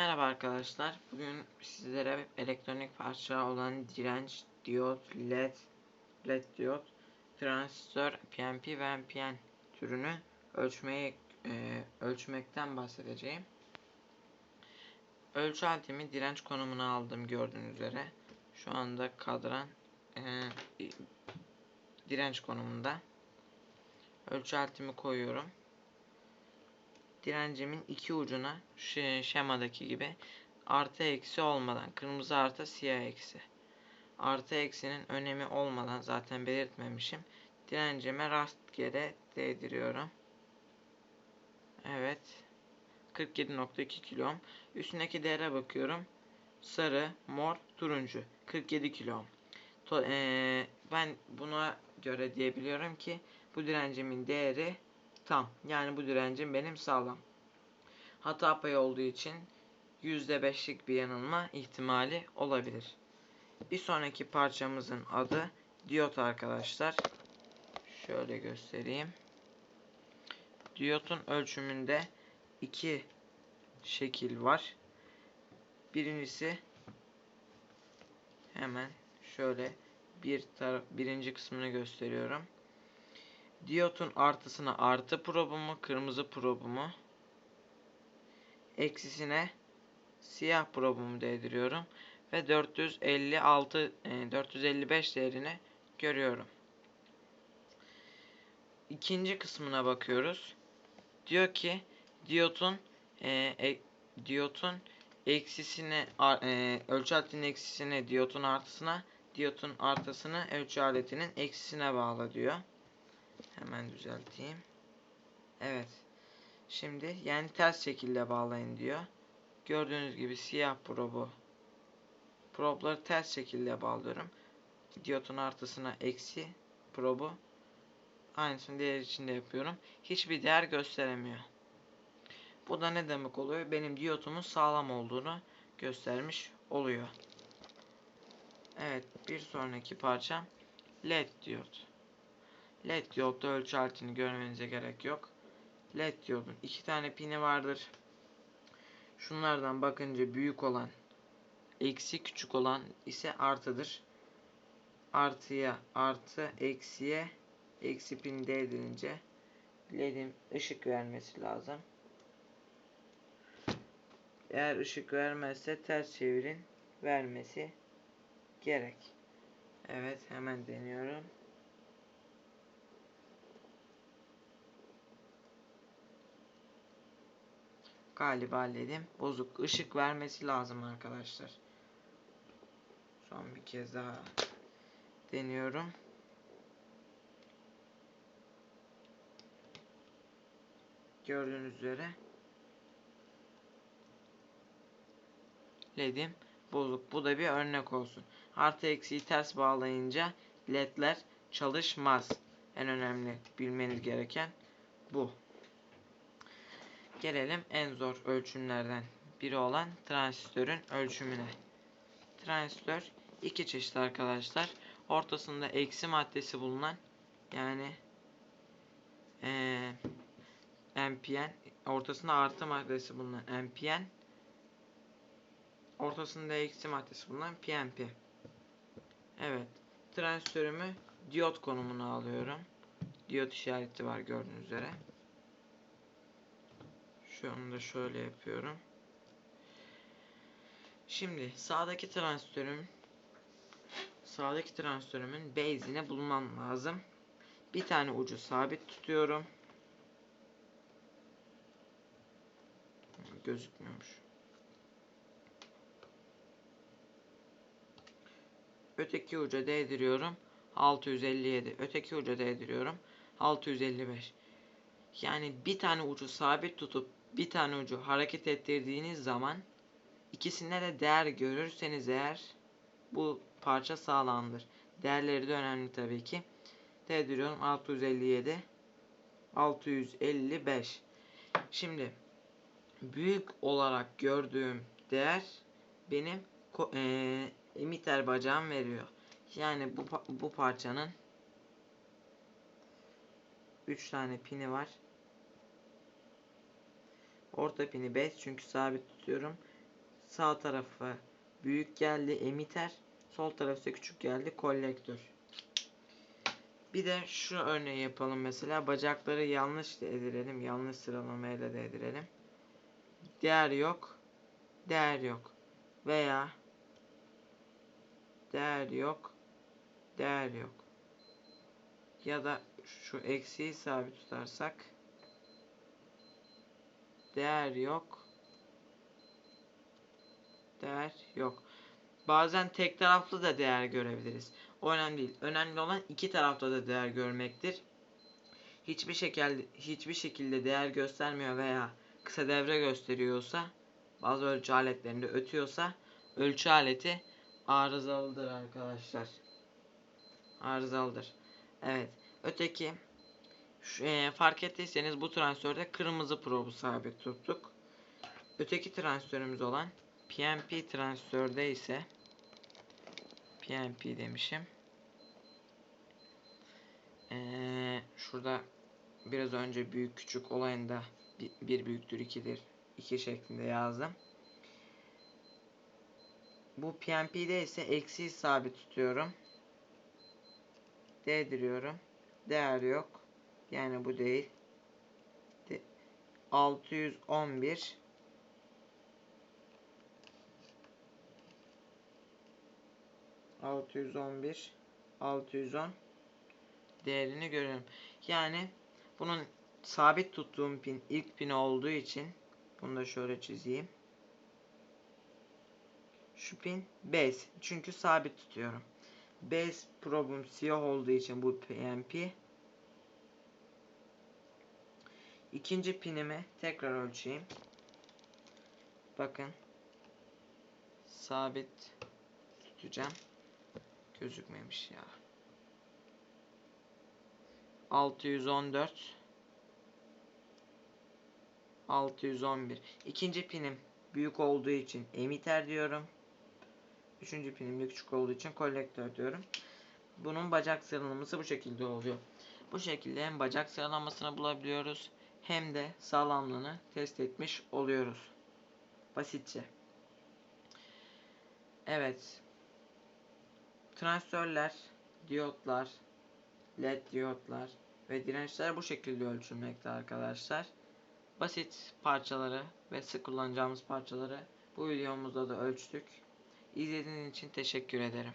Merhaba arkadaşlar. Bugün sizlere elektronik parça olan direnç, diyot, led, led diyot, transistör, PNP ve NPN türünü ölçmeyi e, ölçmekten bahsedeceğim. Ölçü aletimi direnç konumuna aldım gördüğünüz üzere. Şu anda kadran e, direnç konumunda. Ölçü aletimi koyuyorum direncimin iki ucuna şemadaki gibi artı eksi olmadan kırmızı artı siyah eksi. Artı eksinin önemi olmadan zaten belirtmemişim. Direncime rastgele değdiriyorum. Evet. 47.2 kilo üstündeki değere bakıyorum. Sarı mor turuncu. 47 kilo ee, ben buna göre diyebiliyorum ki bu direncimin değeri tam. Yani bu direncim benim sağlam. Hata payı olduğu için %5'lik bir yanılma ihtimali olabilir. Bir sonraki parçamızın adı diyot arkadaşlar. Şöyle göstereyim. Diyotun ölçümünde iki şekil var. Birincisi hemen şöyle bir birinci kısmını gösteriyorum. Diyotun artısına artı probumu, kırmızı probumu, eksisine siyah probumu değdiriyorum ve 456 e, 455 değerini görüyorum. İkinci kısmına bakıyoruz. Diyor ki diyotun e, e, diyotun eksisine e, ölçü aletinin eksisine diyotun artısına diyotun artısını ölçü aletinin eksisine bağla diyor. Hemen düzelteyim. Evet. Şimdi yani ters şekilde bağlayın diyor. Gördüğünüz gibi siyah probu. Probları ters şekilde bağlıyorum. Diyotun artısına eksi probu. Aynısını diğer içinde yapıyorum. Hiçbir değer gösteremiyor. Bu da ne demek oluyor? Benim diyotumun sağlam olduğunu göstermiş oluyor. Evet bir sonraki parça led diyot. LED diyotlu ölçü aletini görmenize gerek yok. LED diyodun iki tane pini vardır. Şunlardan bakınca büyük olan eksi küçük olan ise artıdır. Artıya artı eksiye eksi pin değdirince LED'in ışık vermesi lazım. Eğer ışık vermezse ters çevirin vermesi gerek. Evet hemen deniyorum. Galiba ledim bozuk. ışık vermesi lazım arkadaşlar. Son bir kez daha deniyorum. Gördüğünüz üzere ledim bozuk. Bu da bir örnek olsun. Artı eksiği ters bağlayınca ledler çalışmaz. En önemli bilmeniz gereken bu. Gelelim en zor ölçümlerden biri olan transistörün ölçümüne. Transistör iki çeşit arkadaşlar. Ortasında eksi maddesi bulunan yani ee, NPN ortasında artı maddesi bulunan NPN ortasında eksi maddesi bulunan PNP. Evet. Transistörümü diyot konumuna alıyorum. Diyot işareti var gördüğünüz üzere. Şu anda şöyle yapıyorum. Şimdi sağdaki transistörüm sağdaki transistörümün base'ini bulmam lazım. Bir tane ucu sabit tutuyorum. Gözükmüyormuş. Öteki uca değdiriyorum. 657. Öteki uca değdiriyorum. 655. Yani bir tane ucu sabit tutup bir tane ucu hareket ettirdiğiniz zaman ikisinde de değer görürseniz eğer bu parça sağlamdır. Değerleri de önemli tabii ki. Değdiriyorum 657 655 Şimdi büyük olarak gördüğüm değer benim e, emiter bacağım veriyor. Yani bu, bu parçanın 3 tane pini var. Orta pini 5 çünkü sabit tutuyorum. sağ tarafı büyük geldi emitter. Sol tarafı ise küçük geldi kolektör. Bir de şu örneği yapalım mesela. Bacakları yanlış edirelim. Yanlış sıralamayla da edirelim. Değer yok. Değer yok. Veya değer yok. Değer yok. Ya da şu eksiği sabit tutarsak değer yok. Değer yok. Bazen tek taraflı da değer görebiliriz. O önemli değil. Önemli olan iki tarafta da değer görmektir. Hiçbir şekilde hiçbir şekilde değer göstermiyor veya kısa devre gösteriyorsa bazı ölçü aletlerinde ötüyorsa ölçü aleti arızalıdır arkadaşlar. Arızalıdır. Evet. Öteki şu, e, fark ettiyseniz bu transistörde kırmızı probu sabit tuttuk. Öteki transistörümüz olan PNP transistörde ise PNP demişim. Ee, şurada biraz önce büyük küçük olayında bir, bir büyüktür ikidir iki şeklinde yazdım. Bu PNP'de ise eksiği sabit tutuyorum. Değdiriyorum. Değer yok. Yani bu değil. De 611 611 610 değerini görüyorum. Yani bunun sabit tuttuğum pin ilk pin olduğu için bunu da şöyle çizeyim. Şu pin base. Çünkü sabit tutuyorum. Base probum siyah olduğu için bu PNP. İkinci pinimi tekrar ölçeyim. Bakın. Sabit tutacağım. Gözükmemiş ya. 614 611 İkinci pinim büyük olduğu için emitter diyorum. Üçüncü pinim de küçük olduğu için kolektör diyorum. Bunun bacak sıralaması bu şekilde oluyor. Bu şekilde hem bacak sıralamasını bulabiliyoruz hem de sağlamlığını test etmiş oluyoruz. Basitçe. Evet. Transistörler, diyotlar, led diyotlar ve dirençler bu şekilde ölçülmekte arkadaşlar. Basit parçaları ve sık kullanacağımız parçaları bu videomuzda da ölçtük. İzlediğiniz için teşekkür ederim.